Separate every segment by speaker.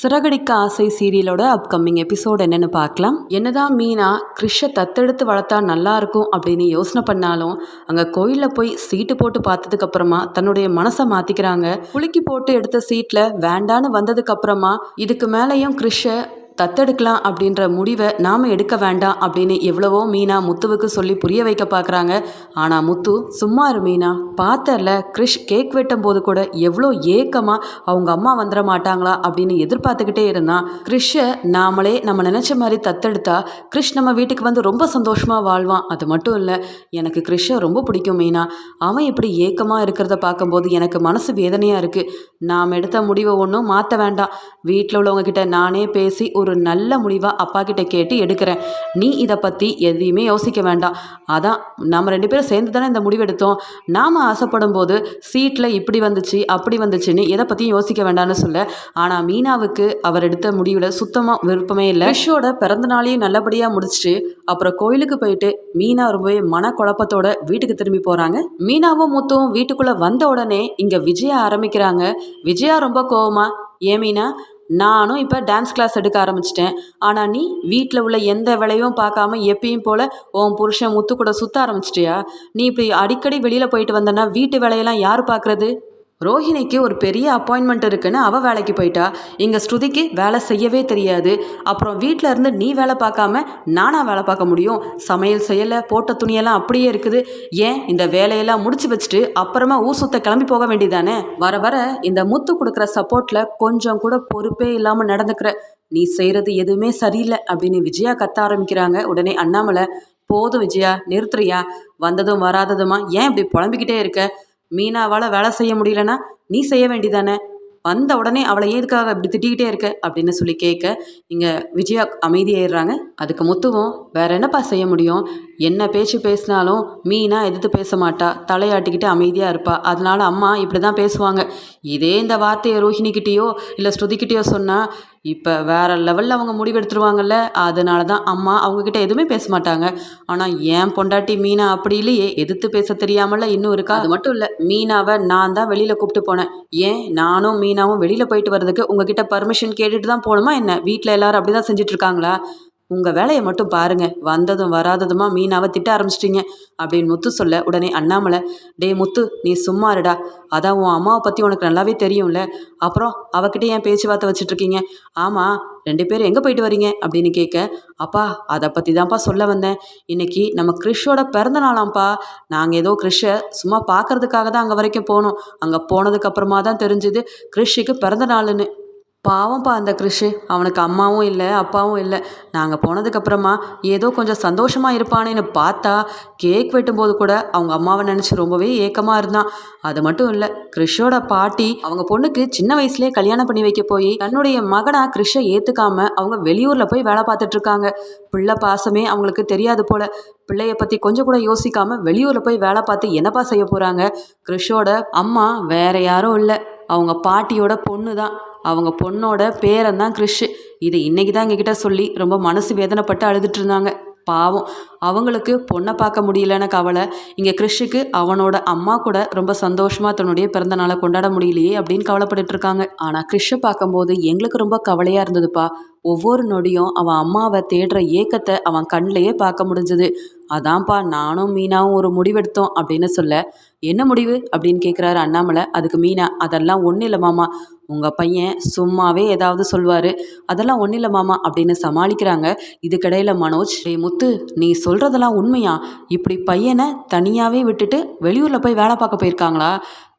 Speaker 1: சிறகடிக்க ஆசை சீரியலோட upcoming episode என்னென்னு பார்க்கலாம். என்னதான் மீனா கிறிஷை தத்தெடுத்து வளர்த்தா நல்லா இருக்கும் அப்படின்னு யோசனை பண்ணாலும் அங்கே கோயிலில் போய் சீட்டு போட்டு பார்த்ததுக்கு அப்புறமா தன்னுடைய மனசை மாற்றிக்கிறாங்க குலுக்கி போட்டு எடுத்த சீட்டில் வேண்டான்னு வந்ததுக்கு அப்புறமா இதுக்கு மேலேயும் கிறிஷை தத்தெடுக்கலாம் அப்படின்ற முடிவை நாம் எடுக்க வேண்டாம் அப்படின்னு எவ்வளவோ மீனா முத்துவுக்கு சொல்லி புரிய வைக்க பார்க்குறாங்க ஆனால் முத்து சும்மா இரு மீனா. பார்த்தல கிறிஷ் கேக் வெட்டும் போது கூட எவ்வளோ ஏக்கமாக அவங்க அம்மா வந்துட மாட்டாங்களா? அப்படின்னு எதிர்பார்த்துக்கிட்டே இருந்தான். கிறிஷை நாமளே நம்ம நினச்ச மாதிரி தத்தெடுத்தா கிறிஷ் நம்ம வீட்டுக்கு வந்து ரொம்ப சந்தோஷமாக வாழ்வான். அது மட்டும் இல்லை எனக்கு கிறிஷை ரொம்ப பிடிக்கும் மீனா. அவன் இப்படி ஏக்கமாக இருக்கிறத பார்க்கும்போது எனக்கு மனசு வேதனையாக இருக்குது நாம் எடுத்த முடிவை ஒன்றும் மாற்ற வேண்டாம். வீட்டில் உள்ளவங்க கிட்ட நானே பேசி ஒரு ஒரு நல்ல முடிவாக அப்பா கிட்ட கேட்டு எடுக்கிறேன். நீ இதை பற்றி எதையுமே யோசிக்க வேண்டாம். அதான் நம்ம ரெண்டு பேரும் சேர்ந்து தானே இந்த முடிவெடுத்தோம் நாம் ஆசைப்படும் போது சீட்டில் இப்படி வந்துச்சு அப்படி வந்துச்சுன்னு எதை பற்றியும் யோசிக்க வேண்டாம்னு சொல்ல. ஆனால் மீனாவுக்கு அவர் எடுத்த முடிவில் சுத்தமாக விருப்பமே இல்லை. ரிஷோட பிறந்த நாளையும் நல்லபடியாக முடிச்சுட்டு அப்புறம் கோயிலுக்கு போயிட்டு மீனா ரொம்பவே மனக்குழப்பத்தோட வீட்டுக்கு திரும்பி போகிறாங்க மீனாவும் முத்துவும் வீட்டுக்குள்ளே வந்த உடனே இங்கே விஜயா ஆரம்பிக்கிறாங்க. விஜயா ரொம்ப கோவமா ஏன் மீனா நானும் இப்போ டான்ஸ் கிளாஸ் எடுக்க ஆரம்பிச்சிட்டேன். ஆனால் நீ வீட்டில் உள்ள எந்த வேலையும் பார்க்காம எப்பயும் போல் உன் புருஷன் முத்து கூட சுற்ற ஆரம்பிச்சிட்டியா? நீ இப்படி அடிக்கடி வெளியில் போயிட்டு வந்தனா வீட்டு வேலையெல்லாம் யார் பார்க்குறது? ரோஹிணிக்கு ஒரு பெரிய அப்பாயின்மெண்ட் இருக்குன்னு அவள் வேலைக்கு போயிட்டா. இங்கே ஸ்ருதிக்கு வேலை செய்யவே தெரியாது. அப்புறம் வீட்டில் இருந்து நீ வேலை பார்க்காம நானா வேலை பார்க்க முடியும். சமையல் செய்யலை போட்ட துணியெல்லாம் அப்படியே இருக்குது. ஏன்? இந்த வேலையெல்லாம் முடிச்சு வச்சுட்டு அப்புறமா ஊர் சுத்த கிளம்பி போக வேண்டியதானே? வர வர இந்த முத்து கொடுக்குற சப்போர்ட்டில் கொஞ்சம் கூட பொறுப்பே இல்லாமல் நடந்துக்கிற. நீ செய்கிறது எதுவுமே சரியில்லை அப்படின்னு விஜயா கத்த ஆரம்பிக்கிறாங்க. உடனே அண்ணாமலை போதும் விஜயா நிறுத்துறியா? வந்ததும் வராததுமா? ஏன் இப்படி புலம்பிக்கிட்டே இருக்க? மீனாவால் வேலை செய்ய முடியலன்னா நீ செய்ய வேண்டியதானே? வந்த உடனே அவளை எதுக்காக இப்படி திட்டிக்கிட்டே இருக்க? அப்படின்னு சொல்லி கேட்க இங்கே விஜயா அமைதியாயிடுறாங்க அதுக்கு முத்துவும் வேற என்னப்பா செய்ய முடியும்? என்ன பேச்சு பேசினாலும் மீனா எதிர்த்து பேச மாட்டா. தலையாட்டிக்கிட்டு அமைதியாக இருப்பா. அதனால அம்மா இப்படி தான் பேசுவாங்க. இதே இந்த வார்த்தையை ரோஹிணிக்கிட்டேயோ இல்லை ஸ்ருதிக்கிட்டேயோ சொன்னால் இப்போ வேறு லெவலில் அவங்க முடிவெடுத்துருவாங்கல்ல அதனால தான் அம்மா அவங்கக்கிட்ட எதுவுமே பேச மாட்டாங்க. ஆனால் ஏன் பொண்டாட்டி மீனா அப்படி இல்லையே எதிர்த்து பேச தெரியாமல இன்னும் இருக்கா? அது மட்டும் இல்லை மீனாவை நான் தான் வெளியில் கூப்பிட்டு போனேன். ஏன்? நானும் மீனாவும் வெளியில் போயிட்டு வர்றதுக்கு உங்ககிட்ட பர்மிஷன் கேட்டுட்டு தான் போகணுமா என்ன? வீட்டில் எல்லாரும் அப்படி தான் செஞ்சிட்ருக்காங்களா உங்கள் வேலையை மட்டும் பாருங்கள் வந்ததும் வராததுமா மீனாவை திட்ட ஆரம்பிச்சிட்டிங்க. அப்படின்னு முத்து சொல்ல உடனே அண்ணாமலை டே முத்து நீ சும்மா இருடா. அதான் உன் அம்மாவை பற்றி உனக்கு நல்லாவே தெரியும்ல. அப்புறம் அவகிட்ட ஏன் பேச்சுவார்த்தை வச்சுட்ருக்கீங்க ஆமாம் ரெண்டு பேரும் எங்கே போயிட்டு வரீங்க? அப்படின்னு கேட்க அப்பா அதை பற்றி தான்ப்பா சொல்ல வந்தேன். இன்னைக்கு நம்ம கிறிஷோட பிறந்த நாளாம்ப்பா. நாங்கள் ஏதோ கிறிஷை சும்மா பார்க்கறதுக்காக தான் அங்கே வரைக்கும் போனோம். அங்கே போனதுக்கப்புறமா தான் தெரிஞ்சுது கிறிஷுக்கு பிறந்த நாளுன்னு. பாவம்ப்பா அந்த கிறிஷு அவனுக்கு அம்மாவும் இல்லை அப்பாவும் இல்லை. நாங்கள் போனதுக்கப்புறமா ஏதோ கொஞ்சம் சந்தோஷமாக இருப்பானேன்னு பார்த்தா கேக் வெட்டும்போது கூட அவங்க அம்மாவை நினச்சி ரொம்பவே ஏக்கமாக இருந்தான். அது மட்டும் இல்லை கிறிஷோட பாட்டி அவங்க பொண்ணுக்கு சின்ன வயசுலேயே கல்யாணம் பண்ணி வைக்க போய் தன்னுடைய மகனா கிறிஷை ஏற்றுக்காம அவங்க வெளியூரில் போய் வேலை பார்த்துட்ருக்காங்க பிள்ளை பாசமே அவங்களுக்கு தெரியாது போல. பிள்ளைய பற்றி கொஞ்சம் கூட யோசிக்காமல் வெளியூரில் போய் வேலை பார்த்து என்னப்பா செய்ய போகிறாங்க கிறிஷோட அம்மா வேற யாரும் இல்லை. அவங்க பாட்டியோட பொண்ணு தான் அவங்க பொண்ணோட பேரன் தான் கிறிஷ். இது இன்னைக்கு தான் எங்ககிட்ட சொல்லி ரொம்ப மனசு வேதனைப்பட்டு அழுதுட்டு இருந்தாங்க. பாவம். அவங்களுக்கு பொண்ணை பார்க்க முடியலன்னு கவலை. இங்கே கிறிஷுக்கு அவனோட அம்மா கூட ரொம்ப சந்தோஷமாக தன்னுடைய பிறந்த நாளை கொண்டாட முடியலையே அப்படின்னு கவலைப்பட்டு இருக்காங்க. ஆனால் கிறிஷை பார்க்கும்போது எங்களுக்கு ரொம்ப கவலையாக இருந்ததுப்பா. ஒவ்வொரு நொடியும் அவன் அம்மாவை தேடுற ஏக்கத்தை அவன் கண்ணிலேயே பார்க்க முடிஞ்சது. அதான்ப்பா நானும் மீனாவும் ஒரு முடிவெடுத்தோம் அப்படின்னு சொல்ல என்ன முடிவு? அப்படின்னு கேட்குறாரு அண்ணாமலை. அதுக்கு மீனா அதெல்லாம் ஒன்றும் இல்லை மாமா. உங்கள் பையன் சும்மாவே ஏதாவது சொல்வார் அதெல்லாம் ஒன்றும் இல்லை மாமா அப்படின்னு சமாளிக்கிறாங்க. இதுக்கிடையில் மனோஜ் டே முத்து நீ சொல்கிறதெல்லாம் உண்மையா? இப்படி பையனை தனியாகவே விட்டுட்டு வெளியூரில் போய் வேலை பார்க்க போயிருக்காங்களா?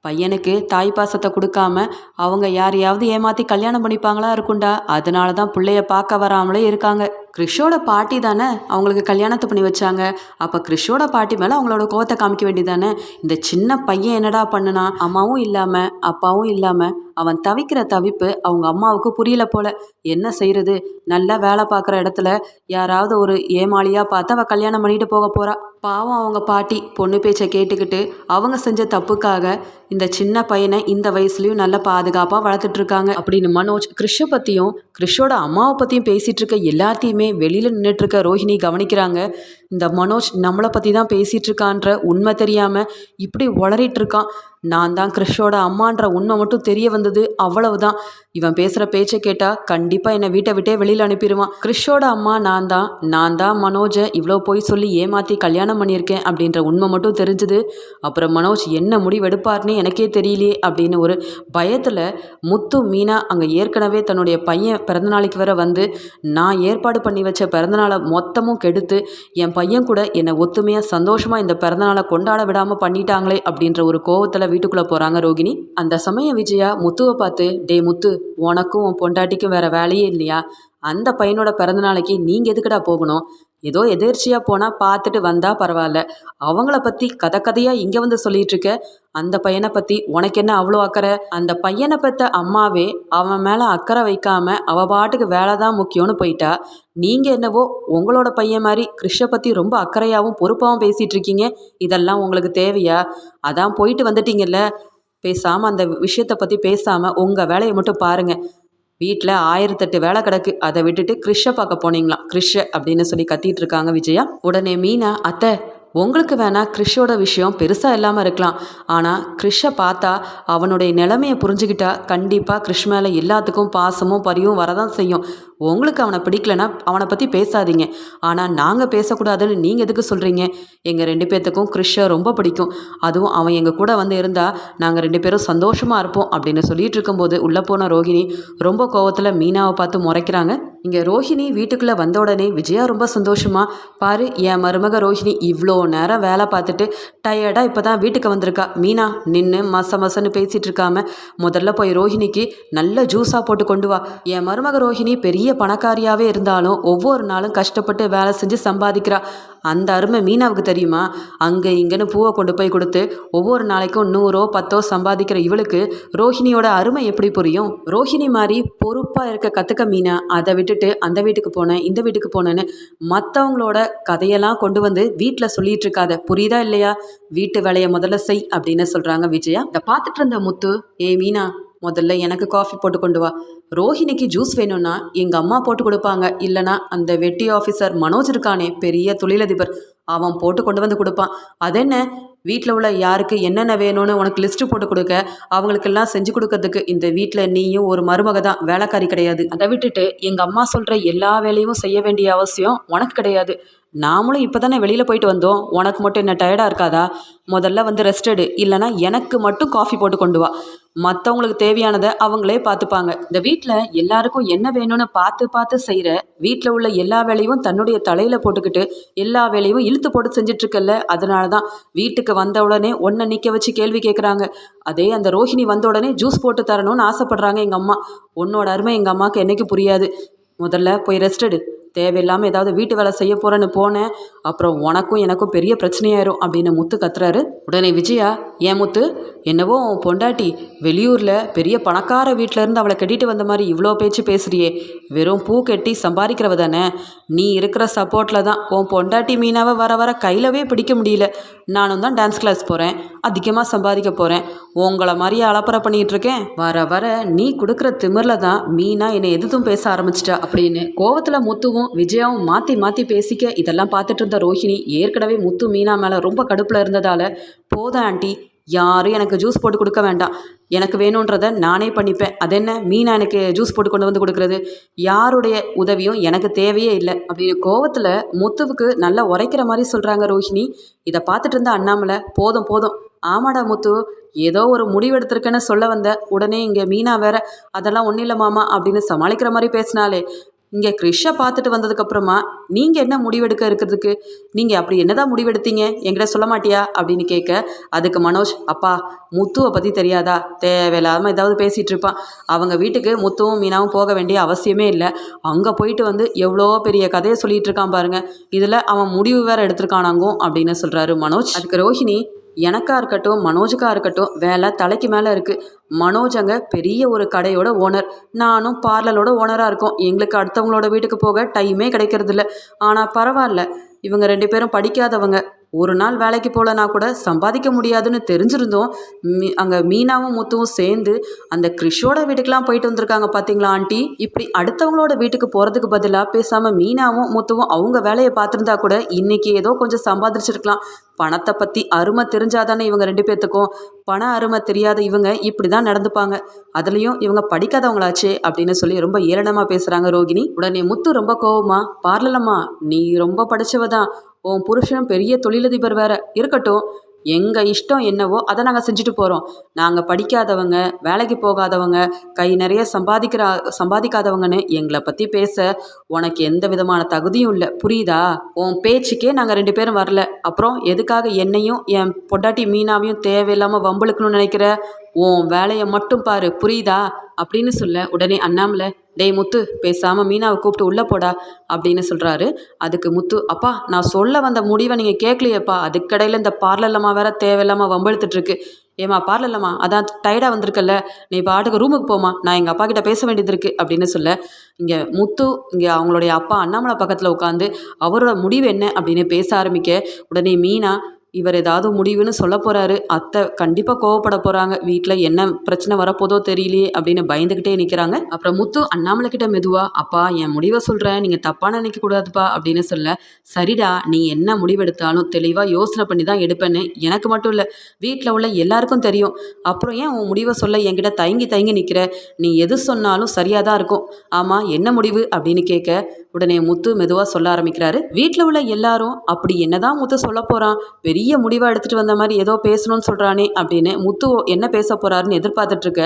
Speaker 1: பையனுக்கு தாய் பாசத்தை கொடுக்காம அவங்க யாரையாவது ஏமாற்றி கல்யாணம் பண்ணிப்பாங்களா இருக்குண்டா? அதனால தான் பிள்ளைய பார்க்க வராமலே இருக்காங்க. கிறிஷோட பாட்டி தானே அவங்களுக்கு கல்யாணத்தை பண்ணி வச்சாங்க. அப்போ கிறிஷோட பாட்டி மேலே அவங்களோட கோவத்தை காமிக்க வேண்டியதானே இந்த சின்ன பையன் என்னடா பண்ணுனா? அம்மாவும் இல்லாமல் அப்பாவும் இல்லாமல் அவன் தவிக்கிற தவிப்பு அவங்க அம்மாவுக்கு புரியல போல. என்ன செய்யறது நல்லா வேலை பார்க்குற இடத்துல யாராவது ஒரு ஏமாளியாக பார்த்து அவள் கல்யாணம் பண்ணிட்டு போக போறா. பாவம் அவங்க பாட்டி பொண்ணு பேச்சை கேட்டுக்கிட்டு அவங்க செஞ்ச தப்புக்காக இந்த சின்ன பையனை இந்த வயசுலயும் நல்ல பாதுகாப்பாக வளர்த்துட்டு இருக்காங்க அப்படின்னு மனோஜ் கிறிஷை பற்றியும் கிறிஷோட அம்மாவை பற்றியும் பேசிகிட்டு இருக்க எல்லாத்தையுமே வெளியில் நின்றுட்டு இருக்க ரோஹிணி கவனிக்கிறாங்க. இந்த மனோஜ் நம்மளை பற்றி தான் பேசிகிட்டு இருக்கான்ற உண்மை தெரியாமல் இப்படி உளறிட்டு இருக்கான் நான் தான் கிறிஷோட அம்மான்ற உண்மை மட்டும் தெரிய வந்தது அவ்வளவுதான். இவன் பேசுகிற பேச்சை கேட்டால் கண்டிப்பாக என்னை வீட்டை விட்டே வெளியில் அனுப்பிடுவான் கிறிஷோட அம்மா நான் தான். நான் தான் மனோஜை இவ்வளோ போய் சொல்லி ஏமாற்றி கல்யாணம் பண்ணியிருக்கேன் அப்படின்ற உண்மை மட்டும் தெரிஞ்சுது. அப்புறம் மனோஜ் என்ன முடிவெடுப்பார்னு எனக்கே தெரியலையே அப்படின்னு ஒரு பயத்தில் முத்து மீனா அங்கே ஏற்கனவே தன்னுடைய பையன் பிறந்தநாளைக்கு வர வந்து நான் ஏற்பாடு பண்ணி வச்ச பிறந்தநாளை மொத்தமும் கெடுத்து என் பையன் கூட என்னை ஒத்துமையாக சந்தோஷமாக இந்த பிறந்தநாளை கொண்டாட விடாமல் பண்ணிட்டாங்களே அப்படின்ற ஒரு கோவத்தில் வீட்டுக்குள்ளே போகிறாங்க ரோகிணி. அந்த சமயம் விஜயா முத்துவை பார்த்து டே முத்து உனக்கும் உன் பொண்டாட்டிக்கும் வேறு வேலையே இல்லையா? அந்த பையனோட பிறந்த நாளைக்கு நீங்கள் எதுக்குடா போகணும்? ஏதோ எதிர்ச்சியாக போனால் பார்த்துட்டு வந்தால் பரவாயில்ல. அவங்கள பற்றி கதை கதையாக இங்கே வந்து சொல்லிட்டு இருக்க? அந்த பையனை பற்றி உனக்கு என்ன அவ்வளோ அக்கறை? அந்த பையனை பெற்ற அம்மாவே அவன் மேலே அக்கறை வைக்காம அவ பாட்டுக்கு வேலை தான் முக்கியம்னு போயிட்டா? நீங்கள் என்னவோ உங்களோட பையன் மாதிரி கிறிஷை பற்றி ரொம்ப அக்கறையாகவும் பொறுப்பாகவும் பேசிகிட்டு இருக்கீங்க. இதெல்லாம் உங்களுக்கு தேவையா? அதான் போயிட்டு வந்துட்டீங்கல்ல? பேசாமல் அந்த விஷயத்தை பற்றி பேசாமல் உங்கள் வேலையை மட்டும் பாருங்கள் வீட்டில் ஆயிரத்தெட்டு வேலை கிடக்கு. அதை விட்டுட்டு கிறிஷை பார்க்க போனீங்களாம் கிறிஷை அப்படின்னு சொல்லி கத்திட்டு இருக்காங்க விஜயா. உடனே மீனா அத்தை உங்களுக்கு வேணால் கிறிஷோட விஷயம் பெருசாக இல்லாமல் இருக்கலாம். ஆனால் கிறிஷை பார்த்தா அவனுடைய நிலைமையை புரிஞ்சுக்கிட்டா கண்டிப்பாக கிறிஷ் மேலே எல்லாத்துக்கும் பாசமும் பரியும் வரதான் செய்யும். உங்களுக்கு அவனை பிடிக்கலனா அவனை பற்றி பேசாதீங்க. ஆனால் நாங்கள் பேசக்கூடாதுன்னு நீங்கள் எதுக்கு சொல்கிறீங்க எங்கள் ரெண்டு பேர்த்துக்கும் கிறிஷை ரொம்ப பிடிக்கும். அதுவும் அவன் எங்கள் கூட வந்து இருந்தால் நாங்கள் ரெண்டு பேரும் சந்தோஷமாக இருப்போம் அப்படின்னு சொல்லிட்டு இருக்கும்போது உள்ளே போன ரோஹிணி ரொம்ப கோவத்தில் மீனாவை பார்த்து முறைக்கிறாங்க. இங்கே ரோஹிணி வீட்டுக்குள்ளே வந்த உடனே விஜயா ரொம்ப சந்தோஷமாக பாரு என் மருமக ரோஹிணி இவ்வளோ நேரம் வேலை பார்த்துட்டு டயர்டாக இப்போ தான் வீட்டுக்கு வந்திருக்கா. மீனா நின்று மச மசன்னு பேசிகிட்டு இருக்காம முதல்ல போய் ரோஹிணிக்கு நல்ல ஜூஸாக போட்டு கொண்டு வா. என் மருமக ரோஹிணி பெரிய பணக்காரியாகவே இருந்தாலும் ஒவ்வொரு நாளும் கஷ்டப்பட்டு வேலை செஞ்சு சம்பாதிக்கிறா. அந்த அருமை மீனாவுக்கு தெரியுமா? அங்கே இங்கேன்னு பூவை கொண்டு போய் கொடுத்து ஒவ்வொரு நாளைக்கும் நூறோ பத்தோ சம்பாதிக்கிற இவளுக்கு ரோஹிணியோட அருமை எப்படி புரியும்? ரோஹிணி மாதிரி பொறுப்பாக இருக்க கற்றுக்க மீனா அதை விட்டுட்டு அந்த வீட்டுக்கு போனேன் இந்த வீட்டுக்கு போனேன்னு மற்றவங்களோட கதையெல்லாம் கொண்டு வந்து வீட்டில் சொல்லிட்டு இருக்காத. புரியுதா இல்லையா? வீட்டு வேலையை முதல்ல செய் அப்படின்னு சொல்கிறாங்க விஜயா. இதை பார்த்துட்டு இருந்த முத்து ஏ மீனா முதல்ல எனக்கு காஃபி போட்டு கொண்டு வா. ரோஹிணிக்கு ஜூஸ் வேணும்னா எங்கள் அம்மா போட்டு கொடுப்பாங்க. இல்லைனா அந்த வெட்டி ஆஃபீஸர் மனோஜ் இருக்கானே பெரிய தொழிலதிபர். அவன் போட்டு கொண்டு வந்து கொடுப்பான். அதென்ன? வீட்டில் உள்ள யாருக்கு என்னென்ன வேணும்னு உனக்கு லிஸ்ட்டு போட்டு கொடுக்க. அவங்களுக்கெல்லாம் செஞ்சு கொடுக்கறதுக்கு இந்த வீட்டில் நீயும் ஒரு மருமக தான். வேலைக்காரி கிடையாது. அதை விட்டுட்டு எங்கள் அம்மா சொல்கிற எல்லா வேலையும் செய்ய வேண்டிய அவசியம் உனக்கு கிடையாது. நாமளும் இப்போ தானே வெளியில் போயிட்டு வந்தோம். உனக்கு மட்டும் என்ன டயர்டாக இருக்காதா? முதல்ல வந்து ரெஸ்ட் எடு. இல்லைனா எனக்கு மட்டும் காஃபி போட்டு கொண்டு வா. மற்றவங்களுக்கு தேவையானதை அவங்களே பார்த்துப்பாங்க. இந்த வீட்டில் எல்லாருக்கும் என்ன வேணும்னு பார்த்து பார்த்து செய்கிற வீட்டில் உள்ள எல்லா வேலையும் தன்னுடைய தலையில் போட்டுக்கிட்டு எல்லா வேலையும் இழுத்து போட்டு செஞ்சிட்ருக்கல்ல அதனால தான் வீட்டுக்கு வந்த உடனே ஒன்றை நிற்க வச்சு கேள்வி கேட்குறாங்க அதே அந்த ரோஹிணி வந்த உடனே ஜூஸ் போட்டு தரணும்னு ஆசைப்பட்றாங்க எங்கள் அம்மா. உன்னோட அருமை எங்கள் அம்மாவுக்கு என்றைக்கு புரியாது. முதல்ல போய் ரெஸ்ட் எடு. தேவையில்லாமல் ஏதாவது வீட்டு வேலை செய்ய போகிறேன்னு போனேன். அப்புறம் உனக்கும் எனக்கும் பெரிய பிரச்சனையாயிரும் அப்படின்னு முத்து கத்துறாரு. உடனே விஜயா ஏன் முத்து? என்னவோ உன் பொண்டாட்டி வெளியூரில் பெரிய பணக்கார வீட்டிலேருந்து அவளை கட்டிட்டு வந்த மாதிரி இவ்வளோ பேச்சு பேசுகிறியே வெறும் பூ கட்டி சம்பாதிக்கிறவ தானே. நீ இருக்கிற சப்போர்ட்டில் தான் உன் பொண்டாட்டி மீனாவை வர வர கையிலவே பிடிக்க முடியல. நானும் தான் டான்ஸ் கிளாஸ் போகிறேன் அதிகமாக சம்பாதிக்க போகிறேன் உங்களை மாதிரியே அலப்பறை பண்ணிகிட்டு இருக்கேன். வர வர நீ கொடுக்குற திமிரில் தான் மீனா என்னை எதுவும் பேச ஆரம்பிச்சிட்டா அப்படின்னு கோவத்தில் முத்துவும் விஜயாவும் மாற்றி மாற்றி பேசிக்க இதெல்லாம் பார்த்துட்டு இருந்த ரோஹிணி ஏற்கனவே முத்து மீனா மேலே ரொம்ப கடுப்பில் இருந்ததால் போதும் ஆண்டி யாரும் எனக்கு ஜூஸ் போட்டு கொடுக்க வேண்டாம். எனக்கு வேணுன்றதை நானே பண்ணிப்பேன். அது என்ன? மீனா எனக்கு ஜூஸ் போட்டு கொண்டு வந்து கொடுக்குறது. யாருடைய உதவியும் எனக்கு தேவையே இல்லை. அப்படின்னு கோவத்தில் முத்துவுக்கு நல்லா உரைக்கிற மாதிரி சொல்கிறாங்க ரோஹிணி. இதை பார்த்துட்டு இருந்த அண்ணாமலை போதும் போதும். ஆமாடா முத்து. ஏதோ ஒரு முடிவெடுத்திருக்கேன்னு சொல்ல வந்த உடனே இங்கே மீனா வேற அதெல்லாம் ஒன்றும் இல்லை மாமா அப்படின்னு சமாளிக்கிற மாதிரி பேசினாலே இங்கே கிறிஷை பார்த்துட்டு வந்ததுக்கப்புறமா நீங்கள் என்ன முடிவெடுக்க இருக்கிறதுக்கு? நீங்கள் அப்படி என்னதான் முடிவெடுத்தீங்க? என்கிட்ட சொல்ல மாட்டியா? அப்படின்னு கேட்க அதுக்கு மனோஜ் அப்பா முத்துவை பற்றி தெரியாதா? தேவையில்லாமல் ஏதாவது பேசிகிட்டு இருப்பான். அவங்க வீட்டுக்கு முத்துவும் மீனாவும் போக வேண்டிய அவசியமே இல்லை. அங்கே போயிட்டு வந்து எவ்வளோ பெரிய கதையை சொல்லிகிட்டு இருக்கான் பாருங்கள் இதில் அவன் முடிவு வேறு எடுத்திருக்கானாங்கும் அப்படின்னு சொல்கிறாரு மனோஜ். அதுக்கு ரோஹிணி எனக்கா இருக்கட்டும் மனோஜுக்கா இருக்கட்டும் வேலை தலைக்கு மேலே இருக்குது மனோஜ் அங்கே பெரிய ஒரு கடையோட ஓனர் நானும் பார்லரோட ஓனராக இருக்கோம். எங்களுக்கு அடுத்தவங்களோட வீட்டுக்கு போக டைமே கிடைக்கிறதில்ல. ஆனால் பரவாயில்ல. இவங்க ரெண்டு பேரும் படிக்காதவங்க. ஒரு நாள் வேலைக்கு போகலனா கூட சம்பாதிக்க முடியாதுன்னு தெரிஞ்சிருந்தோம். மீ அங்கே மீனாவும் முத்துவும் சேர்ந்து அந்த கிறிஷோட வீட்டுக்கெலாம் போயிட்டு வந்திருக்காங்க பார்த்தீங்களா ஆண்டி? இப்படி அடுத்தவங்களோட வீட்டுக்கு போகிறதுக்கு பதிலாக பேசாமல் மீனாவும் முத்துவும் அவங்க வேலையை பார்த்துருந்தா கூட இன்றைக்கி ஏதோ கொஞ்சம் சம்பாதிச்சிருக்கலாம். பணத்தை பற்றி அருமை தெரிஞ்சாதானே இவங்க ரெண்டு பேர்த்துக்கும் பண அருமை தெரியாத இவங்க இப்படி தான் நடந்துப்பாங்க. அதுலேயும் இவங்க படிக்காதவங்களாச்சே அப்படின்னு சொல்லி ரொம்ப ஏளனமாக பேசுகிறாங்க ரோகிணி. உடனே முத்து ரொம்ப கோவமா பார்லலம்மா நீ ரொம்ப படித்தவ தான் உன் புருஷன் பெரிய தொழிலதிபர் வேற. இருக்கட்டும். எங்கள் இஷ்டம் என்னவோ அதை நாங்கள் செஞ்சுட்டு போகிறோம் நாங்கள் படிக்காதவங்க வேலைக்கு போகாதவங்க கை நிறைய சம்பாதிக்கிற சம்பாதிக்காதவங்கன்னு எங்களை பற்றி பேச உனக்கு எந்த விதமான தகுதியும் இல்லை. புரியுதா? உன் பேச்சுக்கே நாங்கள் ரெண்டு பேரும் வரல. அப்புறம் எதுக்காக என்னையும் என் பொண்டாட்டி மீனாவையும் தேவையில்லாமல் வம்பளுக்கணும்னு நினைக்கிற? உன் வேலையை மட்டும் பாரு. புரியுதா? அப்படின்னு சொல்ல உடனே அண்ணாமலை டேய் முத்து பேசாமல் மீனாவை கூப்பிட்டு உள்ளே போடா அப்படின்னு சொல்கிறாரு அதுக்கு முத்து அப்பா நான் சொல்ல வந்த முடிவை நீங்கள் கேட்கலையேப்பா அதுக்கடையில் இந்த பார்லர்லம்மா வேற தேவையில்லாமல் வம்பெழுத்துட்ருக்கு ஏம்மா பார்லர்லம்மா அதான் டயர்டாக வந்திருக்கல்ல. நீ பாட்டுக்கு ரூமுக்கு போமா நான் எங்கள் அப்பா கிட்ட பேச வேண்டியது இருக்குது அப்படின்னு சொல்ல இங்கே முத்து இங்கே அவங்களுடைய அப்பா அண்ணாமலை பக்கத்தில் உட்காந்து அவரோட முடிவு என்ன? அப்படின்னு பேச ஆரம்பிக்க உடனே மீனா இவர் ஏதாவது முடிவுன்னு சொல்ல போகிறாரு அத்தை கண்டிப்பாக கோவப்பட போகிறாங்க வீட்டில் என்ன பிரச்சனை வரப்போதோ தெரியலையே அப்படின்னு பயந்துக்கிட்டே நிற்கிறாங்க அப்புறம் முத்து அண்ணாமலை கிட்ட மெதுவா அப்பா என் முடிவை சொல்கிறேன் நீங்கள் தப்பாக நினைக்கக்கூடாதுப்பா அப்படின்னு சொல்ல சரிடா நீ என்ன முடிவெடுத்தாலும் தெளிவாக யோசனை பண்ணி தான் எடுப்பேன்னு எனக்கு மட்டும் இல்லை வீட்டில் உள்ள எல்லாருக்கும் தெரியும். அப்புறம் ஏன் உன் முடிவை சொல்ல என்கிட்ட தயங்கி தயங்கி நிற்கிற நீ எது சொன்னாலும் சரியாக தான் இருக்கும். ஆமாம் என்ன முடிவு? அப்படின்னு கேட்க உடனே முத்து மெதுவாக சொல்ல ஆரம்பிக்கிறாரு. வீட்டில் உள்ள எல்லாரும் அப்படி என்னதான் முத்து சொல்ல போகிறான் பெரிய முடிவாக எடுத்துகிட்டு வந்த மாதிரி ஏதோ பேசணும்னு சொல்கிறானே அப்படின்னு முத்து என்ன பேச போகிறாருன்னு எதிர்பார்த்துட்ருக்க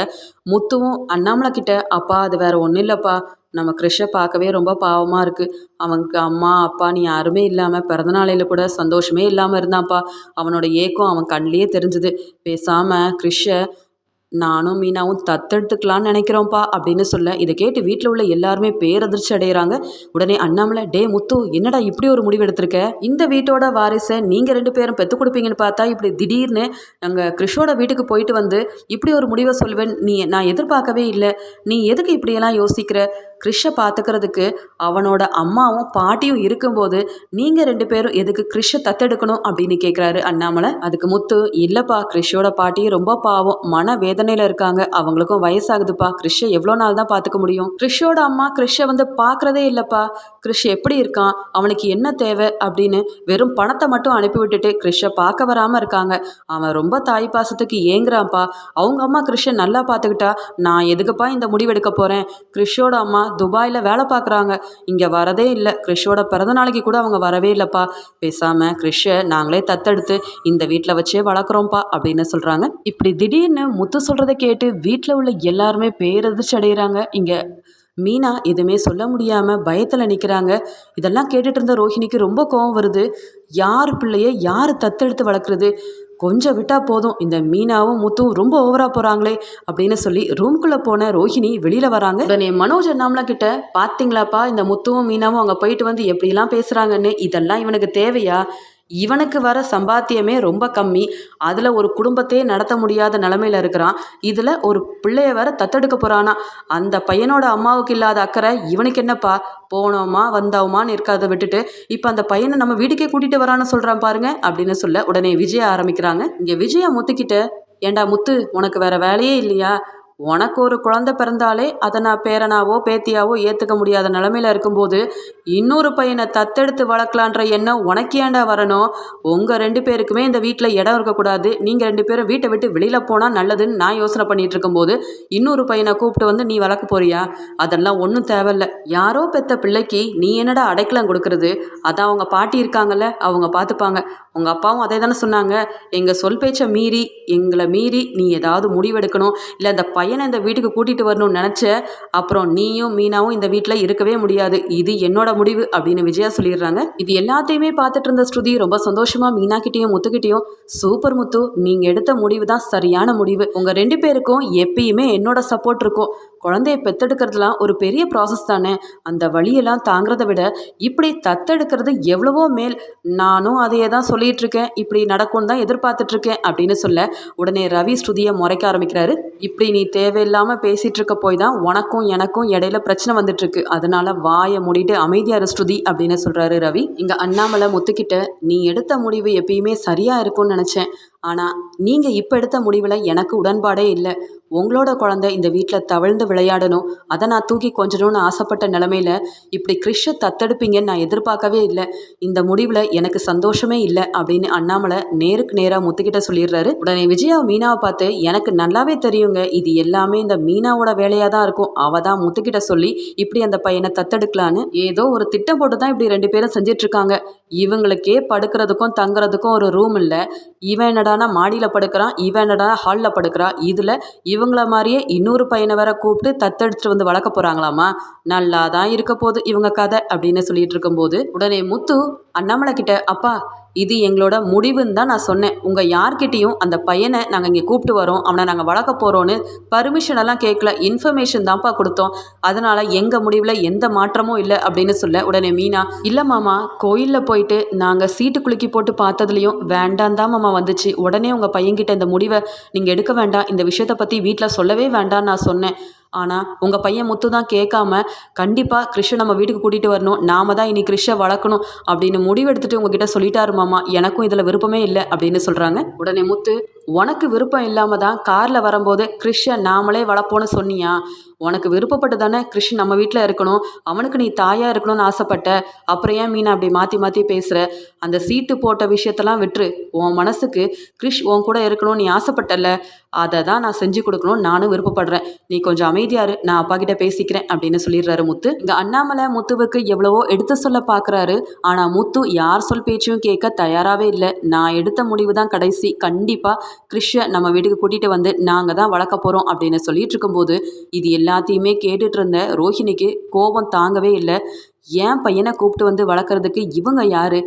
Speaker 1: முத்துவும் அண்ணாமலை கிட்ட அப்பா அது வேறு ஒன்றும் இல்லைப்பா. நம்ம கிருஷை பார்க்கவே ரொம்ப பாவமாக இருக்குது அவனுக்கு அம்மா அப்பா நீ யாருமே இல்லாமல் பிறந்தநாளையில் கூட சந்தோஷமே இல்லாமல் இருந்தான்ப்பா. அவனோட ஏக்கம் அவன் கண்லேயே தெரிஞ்சுது. பேசாமல் கிருஷை நானும் மீனாவும் தத்தெடுத்துக்கலான்னு நினைக்கிறோம்ப்பா அப்படின்னு சொல்ல இதை கேட்டு வீட்டில் உள்ள எல்லாருமே பேரதிர்ச்சி அடைகிறாங்க உடனே அண்ணாமலை டே முத்து என்னடா இப்படி ஒரு முடிவு எடுத்திருக்க? இந்த வீட்டோட வாரிசை நீங்கள் ரெண்டு பேரும் பெற்று கொடுப்பீங்கன்னு பார்த்தா இப்படி திடீர்னு நாங்கள் கிறிஷோட வீட்டுக்கு போயிட்டு வந்து இப்படி ஒரு முடிவை சொல்வேன். நீ நான் எதிர்பார்க்கவே இல்லை. நீ எதுக்கு இப்படியெல்லாம் யோசிக்கிற? கிறிஷை பார்த்துக்கிறதுக்கு அவனோட அம்மாவும் பாட்டியும் இருக்கும்போது நீங்கள் ரெண்டு பேரும் எதுக்கு கிறிஷை தத்தெடுக்கணும் அப்படின்னு கேட்குறாரு அண்ணாமலை. அதுக்கு முத்து இல்லைப்பா கிறிஷோட பாட்டியும் ரொம்ப பாவம். மன வேதனையில் இருக்காங்க. அவங்களுக்கும் வயசாகுதுப்பா. கிறிஷை எவ்வளோ நாள் தான் பார்த்துக்க முடியும்? கிறிஷோட அம்மா கிறிஷை வந்து பார்க்குறதே இல்லைப்பா. கிறிஷ் எப்படி இருக்கான்? அவனுக்கு என்ன தேவை? அப்படின்னு வெறும் பணத்தை மட்டும் அனுப்பி விட்டுட்டு கிறிஷை பார்க்க வராமல் இருக்காங்க. அவன் ரொம்ப தாய் பாசத்துக்கு ஏங்குறான்ப்பா. அவங்க அம்மா கிறிஷை நல்லா பார்த்துக்கிட்டா நான் எதுக்குப்பா இந்த முடிவெடுக்க போகிறேன் கிறிஷோட அம்மா துபாயில் வேலை பார்க்குறாங்க. இங்கே வரதே இல்லை. கிறிஷோட பிறந்த நாளைக்கு கூட அவங்க வரவே இல்லைப்பா. பேசாமல் கிறிஷை நாங்களே தத்தெடுத்து இந்த வீட்டில் வச்சே வளர்க்குறோம்ப்பா அப்படின்னு சொல்கிறாங்க இப்படி திடீர்னு முத்து சொல்கிறத கேட்டு வீட்டில் உள்ள எல்லாருமே பேரதிர்ச்சி அடைகிறாங்க இங்கே மீனா எதுவுமே சொல்ல முடியாமல் பயத்தில் நிற்கிறாங்க இதெல்லாம் கேட்டுட்டு இருந்த ரோஹிணிக்கு ரொம்ப கோவம் வருது. யார் பிள்ளைய யார் தத்தெடுத்து வளர்க்குறது? கொஞ்சம் விட்டால் போதும். இந்த மீனாவும் முத்தும் ரொம்ப ஓவராக போகிறாங்களே அப்படின்னு சொல்லி ரூம்குள்ளே போன ரோஹிணி வெளியில் வராங்க. உடனே மனோஜ் அண்ணாமலா கிட்ட பார்த்தீங்களாப்பா இந்த முத்துவும் மீனாவும் அங்கே போயிட்டு வந்து எப்படிலாம் பேசுகிறாங்கன்னு இதெல்லாம் இவனுக்கு தேவையா? இவனுக்கு வர சம்பாத்தியமே ரொம்ப கம்மி. அதில் ஒரு குடும்பத்தையே நடத்த முடியாத நிலமையில இருக்கிறான். இதில் ஒரு பிள்ளைய வேற தத்தெடுக்க போகிறானா அந்த பையனோட அம்மாவுக்கு இல்லாத அக்கறை இவனுக்கு என்னப்பா? போனோமா வந்தோமான்னு இருக்காத விட்டுட்டு இப்போ அந்த பையனை நம்ம வீட்டுக்கே கூட்டிகிட்டு வரான்னு சொல்கிறான் பாருங்க அப்படின்னு சொல்ல உடனே விஜய ஆரம்பிக்கிறாங்க. இங்கே விஜயா முத்துக்கிட்ட ஏண்டா முத்து உனக்கு வேற வேலையே இல்லையா? உனக்கு ஒரு குழந்த பிறந்தாலே அதை நான் பேரனாவோ பேத்தியாவோ ஏற்றுக்க முடியாத நிலமையில இருக்கும்போது இன்னொரு பையனை தத்தெடுத்து வளர்க்கலான்ற எண்ணம் உனக்கு ஏண்டா வரணும்? உங்கள் ரெண்டு பேருக்குமே இந்த வீட்டில் இடம் இருக்கக்கூடாது. நீங்கள் ரெண்டு பேரும் வீட்டை விட்டு வெளியில் போனால் நல்லதுன்னு நான் யோசனை பண்ணிட்டு இருக்கும்போது இன்னொரு பையனை கூப்பிட்டு வந்து நீ வளர்க்க போறியா? அதெல்லாம் ஒன்றும் தேவையில்ல. யாரோ பெத்த பிள்ளைக்கு நீ என்னடா அடைக்கலம் கொடுக்கறது? அதான் அவங்க பாட்டி இருக்காங்கல்ல அவங்க பார்த்துப்பாங்க உங்கள் அப்பாவும் அதே தானே சொன்னாங்க. எங்கள் சொல் பேச்சை மீறி எங்களை மீறி நீ ஏதாவது முடிவெடுக்கணும். இல்லை இந்த பையனை இந்த வீட்டுக்கு கூட்டிகிட்டு வரணும்னு நினச்ச அப்புறம் நீயும் மீனாவும் இந்த வீட்டில் இருக்கவே முடியாது. இது என்னோட முடிவு அப்படின்னு விஜயா சொல்லிடுறாங்க. இது எல்லாத்தையுமே பார்த்துட்டு இருந்த ஸ்ருதி ரொம்ப சந்தோஷமாக மீனாக்கிட்டேயும் முத்துக்கிட்டேயும் சூப்பர் முத்து நீங்கள் எடுத்த முடிவு தான் சரியான முடிவு. உங்கள் ரெண்டு பேருக்கும் எப்பயுமே என்னோட சப்போர்ட் இருக்கும். குழந்தைய பெத்தெடுக்கிறதுலாம் ஒரு பெரிய ப்ராசஸ் தானே? அந்த வழியெல்லாம் தாங்கிறத விட இப்படி தத்தெடுக்கிறது எவ்வளவோ மேல். நானும் அதையே தான் சொல்லிட்டு இருக்கேன் இப்படி நடக்கும்னு தான் எதிர்பார்த்துட்ருக்கேன் அப்படின்னு சொல்ல உடனே ரவி ஸ்ருதியை முறைக்க ஆரம்பிக்கிறாரு. இப்படி நீ தேவையில்லாமல் பேசிகிட்டு இருக்க போய் தான் உனக்கும் எனக்கும் இடையில பிரச்சனை வந்துட்டுருக்கு அதனால வாயை மூடிட்டு அமைதியாரு ஸ்ருதி அப்படின்னு சொல்கிறாரு ரவி. இங்கே அண்ணாமலை முத்துக்கிட்ட நீ எடுத்த முடிவு எப்பயுமே சரியாக இருக்கும்னு நினச்சேன். ஆனால் நீங்கள் இப்போ எடுத்த முடிவில் எனக்கு உடன்பாடே இல்லை. உங்களோட குழந்தை இந்த வீட்டில் தவழ்ந்து விளையாடணும். அதை நான் தூக்கி கொஞ்சணும்னு ஆசைப்பட்ட நிலமையில இப்படி கிறிஷை தத்தெடுப்பீங்கன்னு நான் எதிர்பார்க்கவே இல்லை. இந்த முடிவில் எனக்கு சந்தோஷமே இல்லை அப்படின்னு அண்ணாமலை நேருக்கு நேராக முத்துக்கிட்ட சொல்லிடுறாரு. உடனே விஜயா மீனாவை பார்த்து எனக்கு நல்லாவே தெரியுங்க. இது எல்லாமே இந்த மீனாவோட வேலையாக தான் இருக்கும். அவள் தான் முத்துக்கிட்ட சொல்லி இப்படி அந்த பையனை தத்தெடுக்கலான்னு. ஏதோ ஒரு திட்டம் போட்டு தான் இப்படி ரெண்டு பேரும் செஞ்சிட்ருக்காங்க இவங்களுக்கே படுக்கிறதுக்கும் தங்குறதுக்கும் ஒரு ரூம் இல்லை. இவன் என்னடா என்னடானா மாடியில் படுக்கிறான் இவன் என்னடானா ஹாலில் படுக்கிறான். இதில் இவங்கள மாதிரியே இன்னொரு பையனை வேற கூப்பிட்டு தத்தெடுத்துட்டு வந்து வளர்க்க போகிறாங்களாமா நல்லா தான் இருக்க போகுது இவங்க கதை அப்படின்னு சொல்லிட்டு இருக்கும்போது உடனே முத்து அண்ணாமலை கிட்ட அப்பா இது எங்களோட முடிவுன்னு தான் நான் சொன்னேன். உங்கள் யார்கிட்டேயும் அந்த பையனை நாங்கள் இங்கே கூப்பிட்டு வரோம். அவனை நாங்கள் வளர்க்க போகிறோன்னு பர்மிஷன் எல்லாம் கேட்கல இன்ஃபர்மேஷன் தான்ப்பா கொடுத்தோம். அதனால் எங்கள் முடிவில் எந்த மாற்றமும் இல்லை அப்படின்னு சொல்ல உடனே மீனா இல்லை மாமா கோயிலில் போயிட்டு நாங்கள் சீட்டு குலுக்கி போட்டு பார்த்ததுலையும் வேண்டாம் தான் மாமா வந்துச்சு. உடனே உங்கள் பையன்கிட்ட இந்த முடிவை நீங்கள் எடுக்க வேண்டாம். இந்த விஷயத்தை பற்றி வீட்டில் சொல்லவே வேண்டாம்னு நான் சொன்னேன். ஆனால் உங்கள் பையன் முத்து தான் கேட்காம கண்டிப்பாக கிறிஷை நம்ம வீட்டுக்கு கூட்டிகிட்டு வரணும். நாம தான் இனி கிறிஷை வளர்க்கணும். அப்படின்னு முடிவெடுத்துட்டு உங்ககிட்ட சொல்லிட்டாரு மாமா. எனக்கும் இதில் விருப்பமே இல்லை அப்படின்னு சொல்கிறாங்க உடனே முத்து உனக்கு விருப்பம் இல்லாமல் தான் காரில் வரும்போது கிறிஷை நாமளே வளர்ப்போன்னு சொன்னியா? உனக்கு விருப்பப்பட்டு தானே கிறிஷ் நம்ம வீட்டில் இருக்கணும். அவனுக்கு நீ தாயாக இருக்கணும்னு ஆசைப்பட்ட. அப்புறம் ஏன் மீனா அப்படி மாற்றி மாற்றி பேசுகிற அந்த சீட்டு போட்ட விஷயத்தெல்லாம் விட்டுரு. உன் மனசுக்கு கிறிஷ் உன் கூட இருக்கணும்னு நீ ஆசைப்பட்டல அதை தான் நான் செஞ்சு கொடுக்கணும் நானும் விருப்பப்படுறேன். நீ கொஞ்சம் அமைதியாரு நான் அப்பா கிட்ட பேசிக்கிறேன் அப்படின்னு சொல்லிடுறாரு முத்து. இங்கே அண்ணாமலை முத்துவுக்கு எவ்வளவோ எடுத்து சொல்ல பார்க்குறாரு ஆனால் முத்து யார் சொல் பேச்சையும் கேட்க தயாராகவே இல்லை. நான் எடுத்த முடிவு தான் கடைசி. கண்டிப்பாக கிறிஷை நம்ம வீட்டுக்கு கூட்டிகிட்டு வந்து நாங்கள் தான் வளர்க்க போகிறோம் அப்படின்னு சொல்லிட்டு இருக்கும்போது இது எல்லாத்தையுமே கேட்டுட்டு இருந்த ரோஹிணிக்கு கோபம் தாங்கவே இல்லை. ஏன் பையனை கூப்பிட்டு வந்து வளர்க்குறதுக்கு இவங்க யார்?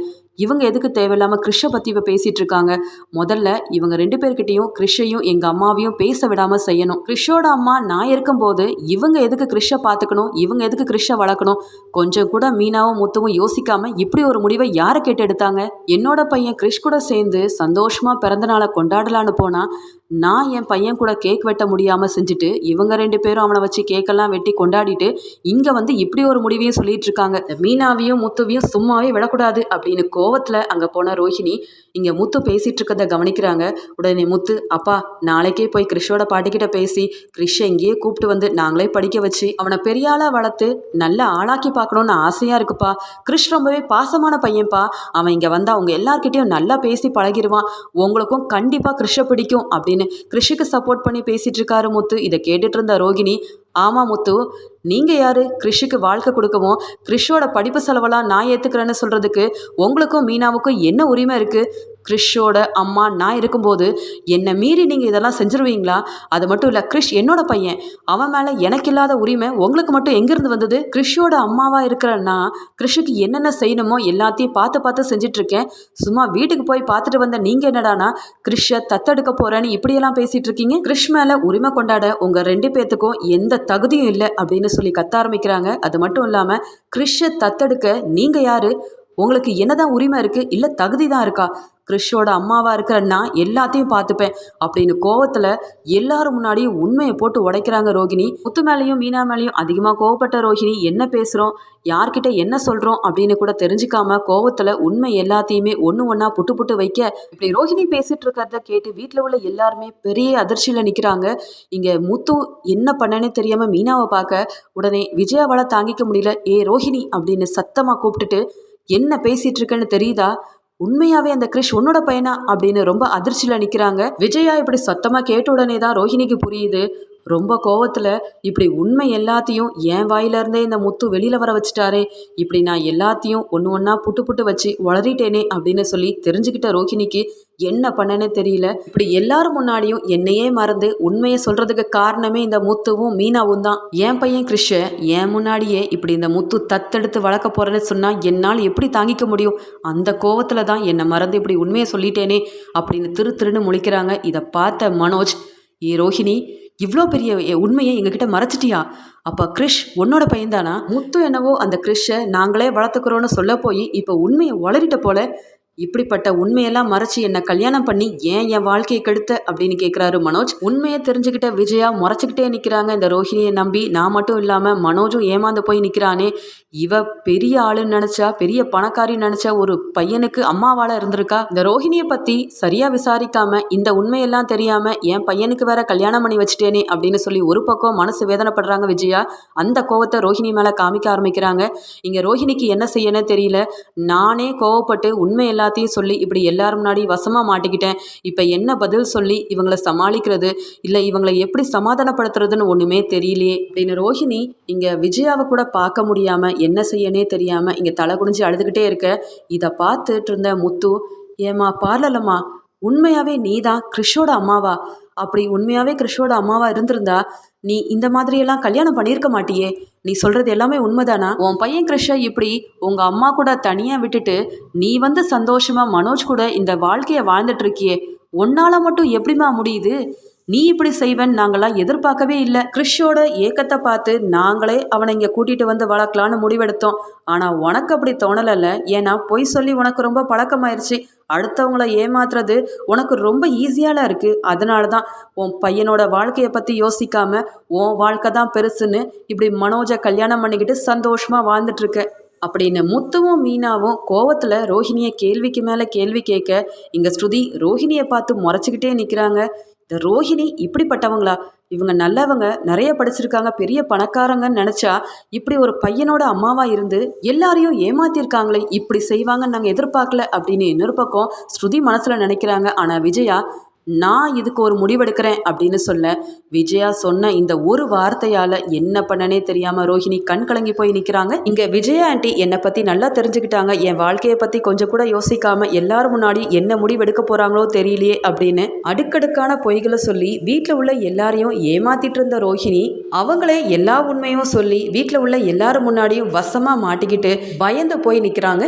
Speaker 1: இவங்க எதுக்கு தேவையில்லாமல் கிறிஷை பற்றி இப்போ பேசிகிட்டு இருக்காங்க? முதல்ல இவங்க ரெண்டு பேர்கிட்டையும் கிறிஷையும் எங்கள் அம்மாவையும் பேச விடாமல் செய்யணும். கிறிஷோட அம்மா நான் இருக்கும்போது இவங்க எதுக்கு கிறிஷை பார்த்துக்கணும் இவங்க எதுக்கு கிறிஷை வளர்க்கணும்? கொஞ்சம் கூட மீனாவும் முத்துவும் யோசிக்காமல் இப்படி ஒரு முடிவை யாரை கேட்டு எடுத்தாங்க? என்னோட பையன் கிறிஷ் கூட சேர்ந்து சந்தோஷமாக பிறந்த நாளை கொண்டாடலான்னு போனால் நான் என் பையன் கூட கேக் வெட்ட முடியாமல் செஞ்சுட்டு இவங்க ரெண்டு பேரும் அவனை வச்சு கேக்கெல்லாம் வெட்டி கொண்டாடிட்டு இங்கே வந்து இப்படி ஒரு முடிவையும் சொல்லிட்டு இருக்காங்க. மீனாவையும் முத்துவையும் சும்மாவே விடக்கூடாது அப்படின்னு கோவத்தில் அங்கே போன ரோஹிணி இங்கே முத்து பேசிகிட்டு இருக்கதை கவனிக்கிறாங்க. உடனே முத்து அப்பா நாளைக்கே போய் கிறிஷோட பாட்டிக்கிட்ட பேசி கிறிஷை இங்கேயே கூப்பிட்டு வந்து நாங்களே படிக்க வச்சு அவனை பெரிய ஆளாக வளர்த்து நல்ல ஆளாக்கி பார்க்கணுன்னு ஆசையாக இருக்குப்பா. கிறிஷ் ரொம்பவே பாசமான பையன்ப்பா அவன் இங்கே வந்தால் அவங்க எல்லார்கிட்டையும் நல்லா பேசி பழகிடுவான் உங்களுக்கும் கண்டிப்பாக கிறிஷை பிடிக்கும் அப்படின்னு கிருஷிக்கு சப்போர்ட் பண்ணி பேசிகிட்டு இருக்காரு முத்து. இதை கேட்டுட்டு இருந்த ரோகிணி ஆமாம் முத்து நீங்கள் யார்? கிறிஷுக்கு வாழ்க்கை கொடுக்கவும் கிறிஷோட படிப்பு செலவெல்லாம் நான் ஏற்றுக்கிறேன்னு சொல்கிறதுக்கு உங்களுக்கும் மீனாவுக்கும் என்ன உரிமை இருக்குது கிறிஷோட அம்மா நான் இருக்கும்போது என்னை மீறி நீங்கள் இதெல்லாம் செஞ்சுருவீங்களா? அது மட்டும் இல்லை கிறிஷ் என்னோட பையன். அவன் மேலே எனக்கு இல்லாத உரிமை உங்களுக்கு மட்டும் எங்கேருந்து வந்தது? கிறிஷோட அம்மாவாக இருக்கிறன்னா கிறிஷுக்கு என்னென்ன செய்யணுமோ எல்லாத்தையும் பார்த்து பார்த்து செஞ்சிட்ருக்கேன். சும்மா வீட்டுக்கு போய் பார்த்துட்டு வந்த நீங்கள் என்னடானா கிறிஷை தத்தெடுக்க போகிறேன்னு இப்படியெல்லாம் பேசிகிட்டு இருக்கீங்க? கிறிஷ் மேலே உரிமை கொண்டாட உங்கள் ரெண்டு பேர்த்துக்கும் எந்த தகுதியும் இல்லை அப்படின்னு சொல்லி கத்த ஆரம்பிக்கிறாங்க. அது மட்டும் இல்லாமல் கிறிஷை தத்தெடுக்க நீங்கள் யார்? உங்களுக்கு என்னதான் உரிமை இருக்குது இல்லை தகுதி தான் இருக்கா? கிறிஷோட அம்மாவாக இருக்கிற நான் எல்லாத்தையும் பார்த்துப்பேன். அப்படின்னு கோவத்தில் எல்லாரும் முன்னாடியும் உண்மையை போட்டு உடைக்கிறாங்க ரோகிணி. முத்து மேலேயும் மீனா மேலேயும் அதிகமாக கோவப்பட்ட ரோஹிணி என்ன பேசுகிறோம் யார்கிட்ட என்ன சொல்கிறோம் அப்படின்னு கூட தெரிஞ்சுக்காம கோவத்தில் உண்மை எல்லாத்தையுமே ஒன்று ஒன்றா புட்டு புட்டு வைக்க இப்படி ரோஹிணி பேசிகிட்டு இருக்கிறத கேட்டு வீட்டில் உள்ள எல்லாருமே பெரிய அதிர்ச்சியில் நிற்கிறாங்க இங்கே முத்து என்ன பண்ணனே தெரியாமல் மீனாவை பார்க்க உடனே விஜயாவால் தாங்கிக்க முடியல. ஏ ரோஹிணி அப்படின்னு சத்தமாக கூப்பிட்டுட்டு என்ன பேசிட்டு இருக்கேன்னு தெரியுதா? உண்மையாவே அந்த கிரிஷ் உன்னோட பையனா? அப்படின்னு ரொம்ப அதிர்ச்சியில் நிற்கிறாங்க விஜயா இப்படி சத்தமாக கேட்ட உடனே தான் ரோஹிணிக்கு புரியுது. ரொம்ப கோவத்தில் இப்படி உண்மை எல்லாத்தையும் என் வாயிலிருந்தே இந்த முத்து வெளியில் வர வச்சுட்டாரே இப்படி நான் எல்லாத்தையும் ஒன்று ஒன்றா புட்டு புட்டு வச்சு வளரிட்டேனே அப்படின்னு சொல்லி தெரிஞ்சுக்கிட்ட ரோஹிணிக்கு என்ன பண்ணனே தெரியல. இப்படி எல்லாரும் முன்னாடியும் என்னையே மறந்து உண்மையை சொல்கிறதுக்கு காரணமே இந்த முத்துவும் மீனாவும் தான். என் பையன் கிருஷ்ண என் முன்னாடியே இப்படி இந்த முத்து தத்தெடுத்து வளர்க்க போகிறேன்னு சொன்னால் என்னால் எப்படி தாங்கிக்க முடியும்? அந்த கோவத்தில் தான் என்னை மறந்து இப்படி உண்மையை சொல்லிட்டேனே அப்படின்னு திரு திருன்னு முழிக்கிறாங்க. இதை பார்த்த மனோஜ் ஏ ரோஹிணி இவ்வளோ பெரிய உண்மையை எங்ககிட்ட மறைச்சிட்டியா? அப்போ கிறிஷ் உன்னோட பையன்தானா? முத்து என்னவோ அந்த கிறிஷை நாங்களே வளர்த்துக்கிறோன்னு சொல்ல போய் இப்போ உண்மையை வளரிட்ட போல இப்படிப்பட்ட உண்மையெல்லாம் மறைச்சி என்னை கல்யாணம் பண்ணி ஏன் என் வாழ்க்கையை கெடுத்த அப்படின்னு கேட்குறாரு மனோஜ். உண்மையை தெரிஞ்சுக்கிட்ட விஜயா முறைச்சிக்கிட்டே நிற்கிறாங்க இந்த ரோஹிணியை நம்பி நான் மட்டும் இல்லாமல் மனோஜும் ஏமாந்து போய் நிற்கிறானே இவ பெரிய ஆளுன்னு நினச்சா பெரிய பணக்காரின்னு நினச்சா ஒரு பையனுக்கு அம்மாவால் இருந்திருக்கா? இந்த ரோஹிணியை பற்றி சரியாக விசாரிக்காம இந்த உண்மையெல்லாம் தெரியாமல் என் பையனுக்கு வேற கல்யாணம் பண்ணி வச்சுட்டேனே அப்படின்னு சொல்லி ஒரு பக்கம் மனசு வேதனைப்படுறாங்க விஜயா. அந்த கோவத்தை ரோஹிணி மேலே காமிக்க ஆரம்பிக்கிறாங்க. இங்கே ரோஹிணிக்கு என்ன செய்யணும் தெரியல. நானே கோவப்பட்டு உண்மையெல்லாம் எல்லாத்தையும் சொல்லி இப்படி எல்லார் முன்னாடி வசமாக மாட்டிக்கிட்டேன். இப்போ என்ன பதில் சொல்லி இவங்களை சமாளிக்கிறது? இல்லை இவங்களை எப்படி சமாதானப்படுத்துறதுன்னு ஒன்றுமே தெரியலையே. அப்படின்னு ரோஹிணி இங்கே விஜயாவை கூட பார்க்க முடியாமல் என்ன செய்யனே தெரியாமல் இங்கே தலை குனிஞ்சு அழுதுகிட்டே இருக்க. இதை பார்த்துட்டு இருந்த முத்து ஏம்மா பார்லலம்மா. உண்மையாகவே நீ தான் கிறிஷோட அம்மாவா? அப்படி உண்மையாகவே கிறிஷோட அம்மாவா இருந்திருந்தா நீ இந்த மாதிரியெல்லாம் கல்யாணம் பண்ணியிருக்க மாட்டியே. நீ சொல்கிறது எல்லாமே உண்மைதானா? உன் பையன் கிறிஷை இப்படி உங்கள் அம்மா கூட தனியாக விட்டுட்டு நீ வந்து சந்தோஷமாக மனோஜ் கூட இந்த வாழ்க்கையை வாழ்ந்துட்டு இருக்கியே. உன்னால மட்டும் எப்படிம்மா முடியுது? நீ இப்படி செய்வன் நாங்களாம் எதிர்பார்க்கவே இல்லை. கிறிஷோட ஏக்கத்தை பார்த்து நாங்களே அவனை இங்கே கூட்டிகிட்டு வந்து வளர்க்கலான்னு முடிவெடுத்தோம். ஆனால் உனக்கு அப்படி தோணலைல்ல. ஏன்னா பொய் சொல்லி உனக்கு ரொம்ப பழக்கமாயிருச்சு. அடுத்தவங்கள ஏமாத்துறது உனக்கு ரொம்ப ஈஸியால இருக்குது அதனால தான் உன் பையனோட வாழ்க்கையை பற்றி யோசிக்காம உன் வாழ்க்கை தான் பெருசுன்னு இப்படி மனோஜை கல்யாணம் பண்ணிக்கிட்டு சந்தோஷமாக வாழ்ந்துட்டு இருக்க அப்படின்னு முத்துவும் மீனாவும் கோவத்தில் ரோஹிணியை கேள்விக்கு மேலே கேள்வி கேட்க இங்கே ஸ்ருதி ரோஹிணியை பார்த்து முறைச்சிக்கிட்டே நிற்கிறாங்க இந்த ரோஹிணி இப்படிப்பட்டவங்களா? இவங்க நல்லவங்க நிறைய படிச்சிருக்காங்க பெரிய பணக்காரங்கன்னு நினச்சா இப்படி ஒரு பையனோட அம்மாவா இருந்து எல்லாரையும் ஏமாத்திருக்காங்களே இப்படி செய்வாங்கன்னு நாங்கள் எதிர்பார்க்கல அப்படின்னு இன்னொரு பக்கம் ஸ்ருதி மனசில் நினைக்கிறாங்க. ஆனால் விஜயா நான் இதுக்கு ஒரு முடிவெடுக்கிறேன் அப்படின்னு சொல்ல விஜயா சொன்ன இந்த ஒரு வார்த்தையால் என்ன பண்ணனே தெரியாமல் ரோஹிணி கண் கலங்கி போய் நிற்கிறாங்க இங்கே விஜயா ஆண்டி என்னை பற்றி நல்லா தெரிஞ்சுக்கிட்டாங்க. என் வாழ்க்கையை பற்றி கொஞ்சம் கூட யோசிக்காமல் எல்லாரும் முன்னாடி என்ன முடிவெடுக்க போகிறாங்களோ தெரியலையே அப்படின்னு அடுக்கடுக்கான பொய்களை சொல்லி வீட்டில் உள்ள எல்லாரையும் ஏமாத்திட்டு இருந்த ரோஹிணி அவங்களே எல்லா உண்மையும் சொல்லி வீட்டில் உள்ள எல்லாரும் முன்னாடியும் வசமாக மாட்டிக்கிட்டு பயந்து போய் நிற்கிறாங்க